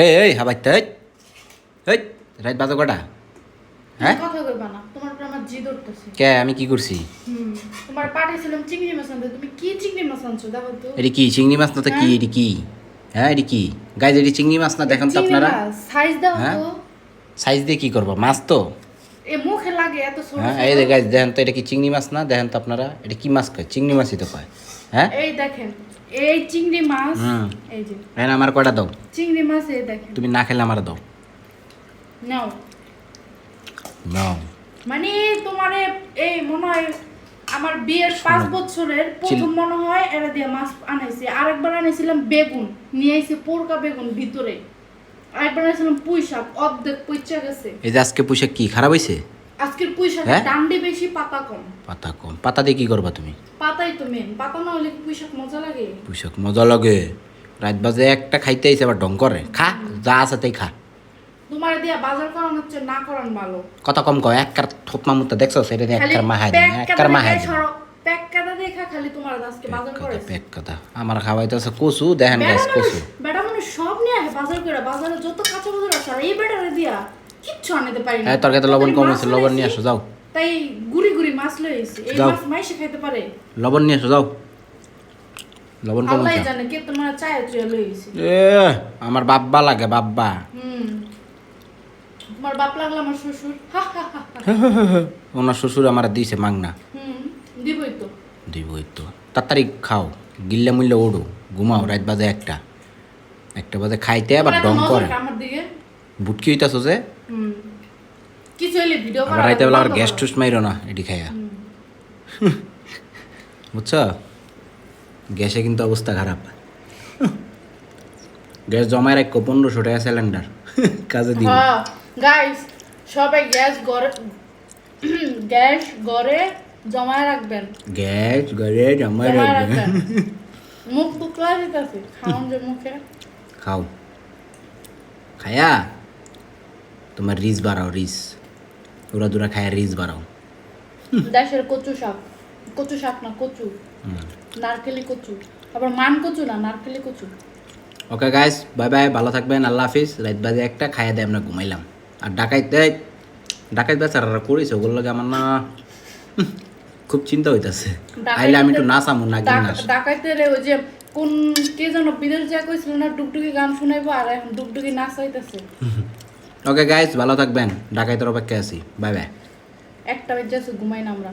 এই এই হাবাইতে এই এই রাত বাজে কটা? হ্যাঁ? কথা কইবা না তোমার উপর আমার জিদ উঠতেছে। কে আমি কি করছি? তোমার পাঠাইছিলাম চিংড়ি মাছ আনতে তুমি কি চিংড়ি মাছ আনছো দেখো তো। এটি কি চিংড়ি মাছ না তো কি এটি কি? হ্যাঁ এটি কি? গাইজ এটি চিংড়ি মাছ না দেখেন তো আপনারা। সাইজ দাও হ্যাঁ? তো। সাইজ দিয়ে কি করব? মাছ তো? মুখে লাগে এত হ্যাঁ এই যে গাইজ দেখেন তো এটা কি চিংড়ি মাছ না? দেখেন তো আপনারা এটা কি মাছ কয়? চিংড়ি মাছই তো কয়। হ্যাঁ? এই দেখেন এই চিংড়ি মাছ এই যে। হ্যাঁ আমার কয়টা দাও? চিংড়ি মাছ এই দেখেন। তুমি না খেলে আমার দাও। নাও। নাও। মানে তোমার এই মনে হয় আমার বিয়ের পাঁচ বছরের প্রথম মনে হয় এরা দিয়ে মাছ আনাইছি। আরেকবার আনাইছিলাম বেগুন নিয়ে আইছি পোরকা বেগুন ভিতরে। আরেকবার আনাইছিলাম পুঁই শাক অর্ধেক পইচা গেছে। এই যে আজকে পুষে কি খারাপ হয়েছে আজকের পুঁই শাক হ্যাঁ? ডান্ডি বেশি পাতা কম। পাতা কম। পাতা দিয়ে কি করবা তুমি? পাতাই তো মেন পাতা না হলে পুঁই শাক মজা লাগে? পুষক মজা লাগে। রাত বাজে একটা খাইতে আইসে আবার ঢং করে। খা যা আছে তাই খা। তোমার দিয়া বাজার করানো হচ্ছে না করান ভালো। কত কম কয় এক কার থোপ মামুতা দেখছ? সেটা দিয়ে খালি এককার মাহাই দিন প্যাক এককার কাটা মাহাই দেখায় দিন। সরো প্যাক কাটা দেখা খালি তোমার আজকে বাজার করেছে পেট কথা। আমার খাওয়াইতেছে কচু দেখেন গাছ কচু বেটা মানে সব নিয়ে আসে বাজার করে বাজারে যত কাঁচা বাজার এই বেটারে দিয়া কিচ্ছু আনতে পারি না। এই তরকারিতে লবণ কম হয়েছে লবণ নিয়ে আসো যাও। তাই গুড়ি গুড়ি মাছ এসেছি এই মাছ মাইসে খাইতে পারে। লবণ নিয়ে আসো যাও। লবণ কম হয়েছে। জানে কে তোমার চায় চুয়ে এসেছি এ আমার বাব্বা লাগে বাব্বা। হুম। তোমার বাপ লাগল আমার শ্বশুর। ওনার শ্বশুর আমার দিয়েছে মাংনা। হুম দিবই তো। দিবই তো। তাড়াতাড়ি খাও গিল্লা মুল্লে ওড়ো ঘুমাও রাত বাজে একটা। একটা বাজে খাইতে আবার ডং করে। বুটকি হইতাছো যে? আবার বেলা আবার গ্যাস টুস মাইরো না এটি খাইয়া। বুঝছ? গ্যাসে কিন্তু অবস্থা খারাপ। গ্যাস জমায় রাখো পনেরোশো টাকা সিলিন্ডার কাজে হ্যাঁ গাইস সবাই গ্যাস ঘরে গ্যাস ঘরে জমায় রাখবেন। গ্যাস জমায় রাখবেন। মুখ টুকরা দিতেছে খাওয়ান যে মুখে। খাও। খায়া? তোমার রিস বাড়াও রিস। ওরা দুরা খায়া রিস বাড়াও। দেশের কচু শাক। কচু শাক না কচু। নারকেলি কচু। আবার মান কচু না নারকেলি কচু। ওকে গাইস বাই বাই ভালো থাকবেন আল্লাহ হাফিজ। রাত বাজে একটা খাইয়া দিয়ে আমরা ঘুমাইলাম। আর ডাকাইতে ডাকাইত বেচারা করেছে ওগুলো লাগে আমার না খুব চিন্তা হইতাছে। আইলে আমি একটু নাচামু না ডাকাইতে রে ওই যে কোন কে যেন বিদেশ যা কইছিল না ডুগডুগি গান শুনাইবো আর এখন ডুগডুগি নাচ হইতেছে। ওকে গাইস ভালো থাকবেন। ঢাকায় তোর অপেক্ষায় আছি। বাই বাই একটা বেজে ঘুমাই না আমরা।